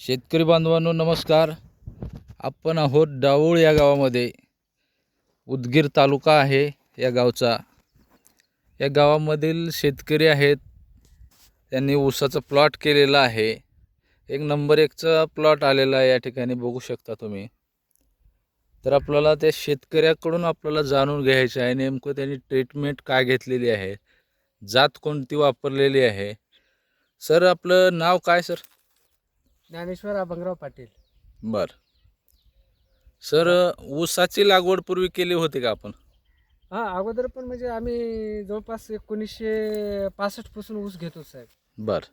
शेतकरी बांधवांनो नमस्कार. आपण आहोत डावूळ या गावामध्ये. उदगीर तालुका आहे या गावचा. या गावामधील शेतकरी आहेत. त्यांनी ऊसाचा प्लॉट केलेला आहे. एक नंबर एकचा प्लॉट आलेला आहे या ठिकाणी बघू शकता तुम्ही. तर आपल्याला त्या शेतकऱ्याकडून आपल्याला जाणून घ्यायचं आहे नेमकं त्यांनी ट्रीटमेंट काय घेतलेली आहे जात कोणती वापरलेली आहे. सर आपलं नाव काय सर? ज्ञानेश्वर अभंगराव पाटील. बर. सर ऊसाची लागवड पूर्वी केली होती का आपण? हा अगोदर पण म्हणजे आम्ही जवळपास एकोणीसशे पासष्टपासून ऊस घेतो साहेब. बर.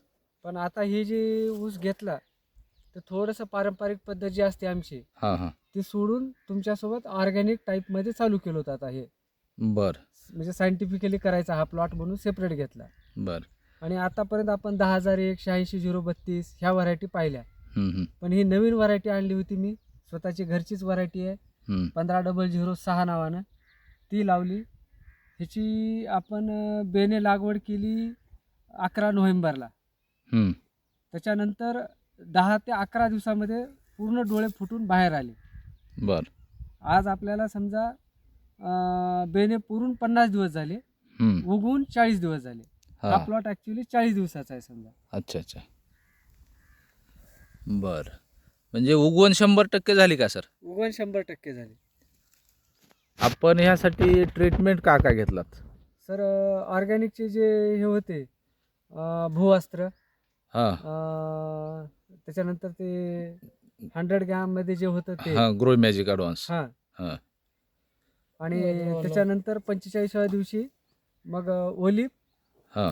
पण आता ही जी ऊस घेतला तर थोडंसं पारंपरिक पद्धत जी असते आमची हां हां. ती सोडून तुमच्यासोबत ऑर्गॅनिक टाईपमध्ये चालू केलं होतं आता हे. बर. म्हणजे सायंटिफिकली करायचा हा प्लॉट म्हणून सेपरेट घेतला. बर. आणि आतापर्यंत आपण दहा हजार एक शहाऐंशी झिरो बत्तीस ह्या व्हरायटी पाहिल्या. हम्म, पण ही नवीन व्हरायटी आणली होती मी. स्वतःची घरचीच व्हरायटी आहे. हम्म. पंधरा डबल झिरो सहा नावानं. ती लावली. ह्याची आपण अं, बेने लागवड केली अकरा नोव्हेंबरला. हम्म. त्याच्यानंतर दहा ते अकरा दिवसामध्ये पूर्ण डोळे फुटून बाहेर आले. बर. आज आपल्याला समजा अं, बेने पुरून पन्नास दिवस झाले. हम्म. उगवून चाळीस दिवस झाले. हा. प्लॉट ॲक्च्युली चाळीस दिवसाचा आहे समजा. अच्छा अच्छा. बर. म्हणजे उगवण शंभर टक्के झाली का सर? उगवण शंभर टक्के झाले. आपण ह्यासाठी ट्रीटमेंट का का घेतलात? सर ऑर्गॅनिकचे जे हे होते अं, भूवस्त्र हां. अं, त्याच्यानंतर ते हंड्रेड ग्रॅममध्ये जे होतं ते. हां ग्रो मॅजिक ॲडव्हान्स हा. हां. आणि त्याच्यानंतर पंचेचाळीसाव्या दिवशी मग ओलिप हां.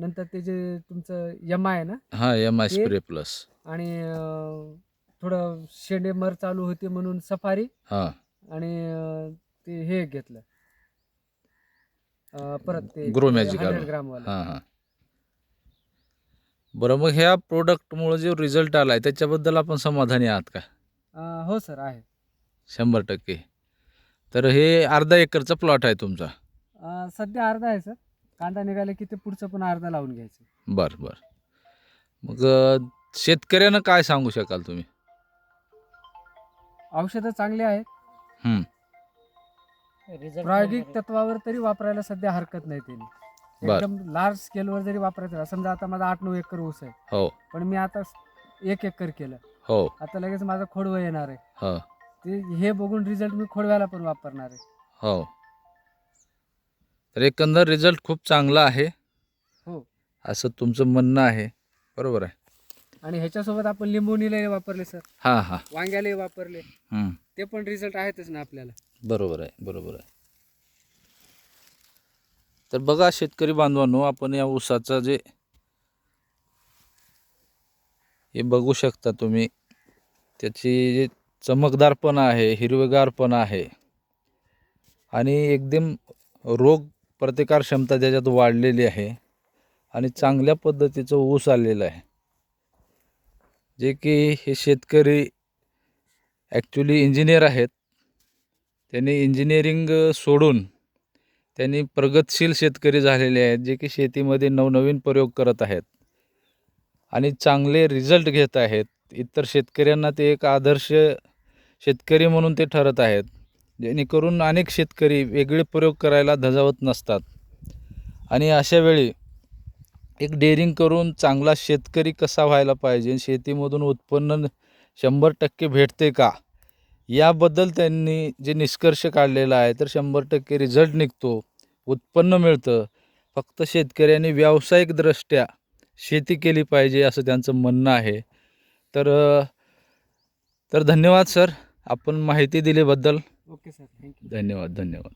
नंतर ते जे तुमचं यमा आहे ना? हां एम आय ते- स्प्रे प्लस आणि अं, थोडं शेंडे मर चालू होते म्हणून सफारी हां. आणि अं, ते हे घेतलं. अं, परत ते हंड्रेड आलं. ग्रामवाला हां हां. बरं मग ह्या प्रोडक्टमुळे जो रिझल्ट आला आहे त्याच्याबद्दल आपण समाधानी आहात का? अं, हो सर आहे. शंभर टक्के. तर हे अर्धा एकरचा प्लॉट आहे तुमचा. अं, सध्या अर्धा आहे सर. कांदा निघाला की ते पुढचं पण अर्धा लावून घ्यायचं. बर बर. मग अ, शेतकऱ्यांना काय सांगू शकाल तुम्ही? औषधं चांगली आहेत. हम्म, प्रायोगिक तत्वावर तरी वापरायला सध्या हरकत नाही त्यांनी. बर. एकदम लार्ज स्केलवर जरी वापरायचं झालं, समजा आता माझा आठ नऊ एकर ऊस आहे. हो. पण मी आता एक एकर केलं. हो. आता लगेच माझं खोडवं येणार आहे. हो. ते हे बघून रिझल्ट मी खोडव्याला पण वापरणार आहे. हो. तर एकंदर रिझल्ट खूप चांगला आहे. हो. असं तुमचं म्हणणं आहे. बरोबर आहे. आणि ह्याच्यासोबत आपण लिंबोणीलाही वापरले सर. हां हां. वांग्यालाही वापरले. हम्म, ते पण रिझल्ट आहेतच ना आपल्याला. बरोबर आहे बरोबर आहे. तर बघा शेतकरी बांधवांनो आपण या ऊसाचं जे हे बघू शकता तुम्ही. त्याची जे चमकदारपणा आहे हिरवेगारपणा आहे. आणि एकदम रोग प्रतिकार क्षमता त्याच्यात वाढलेली आहे आणि चांगल्या पद्धतीचं ऊस आलेलं आहे. जे की हे शेतकरी ॲक्च्युली इंजिनियर आहेत. त्यांनी इंजिनिअरिंग सोडून त्यांनी प्रगतशील शेतकरी झालेले आहेत जे की शेतीमध्ये नवनवीन प्रयोग करत आहेत आणि चांगले रिझल्ट घेत आहेत. इतर शेतकऱ्यांना ते एक आदर्श शेतकरी म्हणून ते ठरत आहेत. जेणेकरून अनेक शेतकरी वेगळे प्रयोग करायला धजावत नसतात. आणि अशा वेळी एक डेअरिंग करून चांगला शेतकरी कसा व्हायला पाहिजे शेतीमधून उत्पन्न शंभर टक्के भेटते का? याबद्दल त्यांनी जे निष्कर्ष काढलेला आहे तर शंभर टक्के रिझल्ट निघतो उत्पन्न मिळतं. फक्त शेतकऱ्यांनी व्यावसायिकदृष्ट्या शेती केली पाहिजे असं त्यांचं म्हणणं आहे. तर तर धन्यवाद सर. आपण माहिती दिल्याबद्दल ओके सर थँक्यू. धन्यवाद धन्यवाद.